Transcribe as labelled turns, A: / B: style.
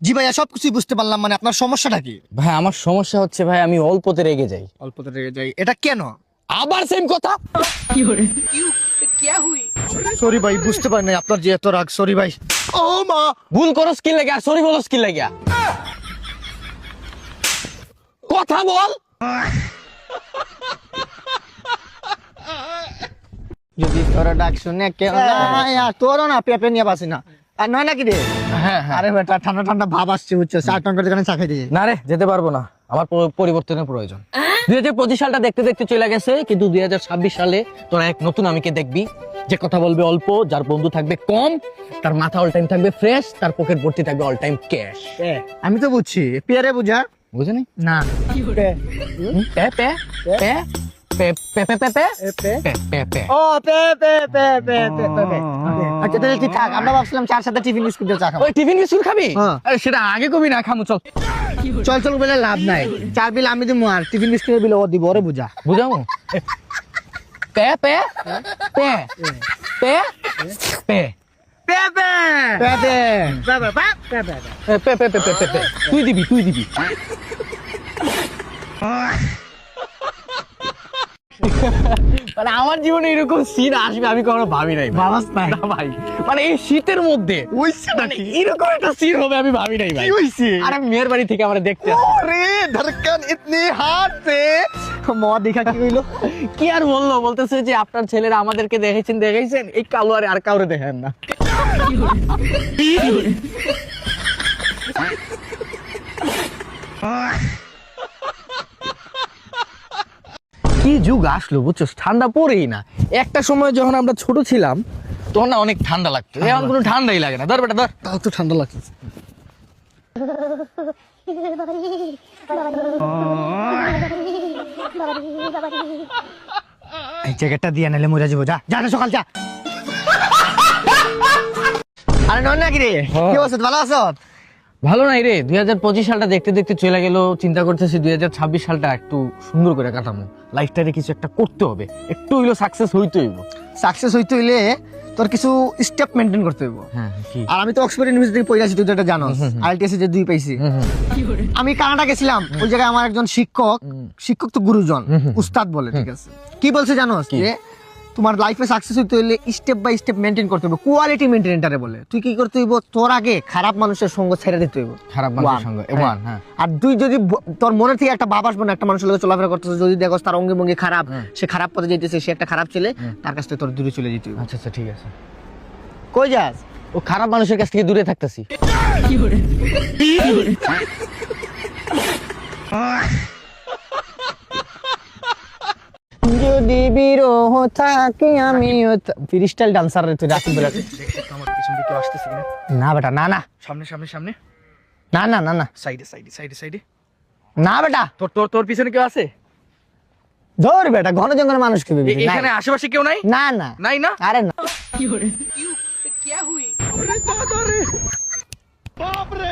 A: জি ভাইয়া সবকিছুই বুঝতে পারলাম মানে আপনার সমস্যাটা কি?
B: ভাই আমার সমস্যা হচ্ছে ভাই আমি অল্পতে রেগে যাই।
A: অল্পতে রেগে যাই। এটা কেন?
B: আবার সেম কথা?
A: সরি ভাই বুঝতে পারি নাই আপনার যে এত রাগ সরি ভাই। ও মা!
B: ভুল করো স্কিল লাগে আর সরি বলো স্কিল লাগে। কথা বল!
A: যদি তোর ডাক শুনে কেউ না তোরও না পেপে নিয়ে বাসি না। আর নয় নাকি রে
B: হ্যাঁ হ্যাঁ
A: আরে বেটা ঠান্ডা ঠান্ডা ভাব আসছে বুঝছ চার টনকার দোকানে চা খাই দিয়ে
B: না রে যেতে পারব না আমার পরিবর্তনের প্রয়োজন দুই হাজার পঁচিশ সালটা দেখতে দেখতে চলে গেছে কিন্তু দুই হাজার ছাব্বিশ সালে তোরা এক নতুন আমিকে দেখবি যে কথা বলবে অল্প যার বন্ধু থাকবে কম তার মাথা অল টাইম থাকবে ফ্রেশ তার পকেট ভর্তি থাকবে অল টাইম ক্যাশ
A: আমি তো বুঝছি পেয়ারে বুঝা
B: বুঝেনি
A: না
B: pay pay pay pay pay pay pay pay
A: pay?
B: Pay pay pay
A: ও pay pay pay pay pay pay pay tiffin
B: tiffin খাবি সেটা আগে কবি চল
A: চল চল লাভ নাই আমি টিফিন বিল দিব
B: pay pay pay pay pay তুই দিবি তুই দিবি মানে আমার জীবনে এরকম সিন আসবে আমি কখনো ভাবি নাই
A: ভাবাস নাই?
B: না ভাই। মানে এই শীতের মধ্যে
A: হইছে
B: মানে এরকম একটা সিন হবে আমি ভাবি নাই ভাই।
A: কি হইছে?
B: আরে মেয়ের বাড়ি থেকে আমরা দেখতে আসি।
A: ওরে ইতনি হাত সে মদ দেখা কি হইল?
B: কি আর বলল? বলতেছে যে আপনার ছেলেরা আমাদেরকে দেখেছেন দেখেছেন? এই কালো আরে আর কাউরে দেখেন না। কি যুগ আসলো বুঝছ? ঠান্ডা পড়েই না। একটা সময় যখন আমরা ছোট ছিলাম তখন না অনেক ঠান্ডা লাগতো। এখন কোনো ঠান্ডাই লাগে না। ধর বেটা ধর।
A: তাও তো ঠান্ডা লাগছে। এই জ্যাকেটটা দিয়ে নালে মজা যাব। যা যা সকাল যা। আরে নন নাকি রে? কি অবস্থা? ভালো আছো?
B: ভালো নাই রে দুই হাজার পঁচিশ সালটা দেখতে দেখতে চলে গেল চিন্তা করতেছি দুই হাজার ছাব্বিশ সালটা একটু সুন্দর করে কাটামো। লাইফটারে কিছু একটা করতে হবে একটু হইল সাকসেস হইতে হইব।
A: সাকসেস হইতে হইলে তোর কিছু স্টেপ মেনটেন করতে হইব।
B: হ্যাঁ
A: আর আমি তো অক্সফোর্ড ইউনিভার্সিটি পড়ে আছি তুই তো এটা জানোস। আইএলটিএস যে দুই পাইছি। আমি কানাডা গেছিলাম ওই জায়গায় আমার একজন শিক্ষক শিক্ষক তো গুরুজন উস্তাদ বলে ঠিক আছে। কি বলছে জানো যে তোমার লাইফে সাকসেস হইতে হইলে স্টেপ বাই স্টেপ মেনটেন করতে হবে। কোয়ালিটি মেনটেনটারে বলে। তুই কি করতে হইব? তোর আগে খারাপ মানুষের সঙ্গ ছেড়ে দিতে হইব।
B: খারাপ মানুষের সঙ্গে। ওয়ান হ্যাঁ।
A: আর তুই যদি তোর মনে থেকে একটা ভাব আসবে না একটা মানুষের লোক চলাফেরা করতেছে যদি দেখো তার অঙ্গে ভঙ্গি খারাপ সে খারাপ পথে যেতেছে সে একটা খারাপ ছেলে তার কাছ থেকে তোর দূরে চলে যেতে হইব।
B: আচ্ছা আচ্ছা ঠিক আছে।
A: কই যাস?
B: ও খারাপ মানুষের কাছ থেকে দূরে থাকতেছি।
A: যদি বিরহ থাকি আমি ফ্রিস্টাইল ডান্সার রে তুই রাখি বলে
C: আমার পিছন দিকে আসতেছে কিনা
A: না বেটা না না
C: সামনে সামনে সামনে
A: না না না না
C: সাইডে সাইডে সাইডে সাইডে
A: না বেটা
C: তোর তোর তোর পিছনে কেউ আছে
A: ধর বেটা ঘন জঙ্গলের মানুষ কি
C: এখানে আশেপাশে কেউ নাই
A: না না
C: নাই না
A: আরে না
C: বাপ রে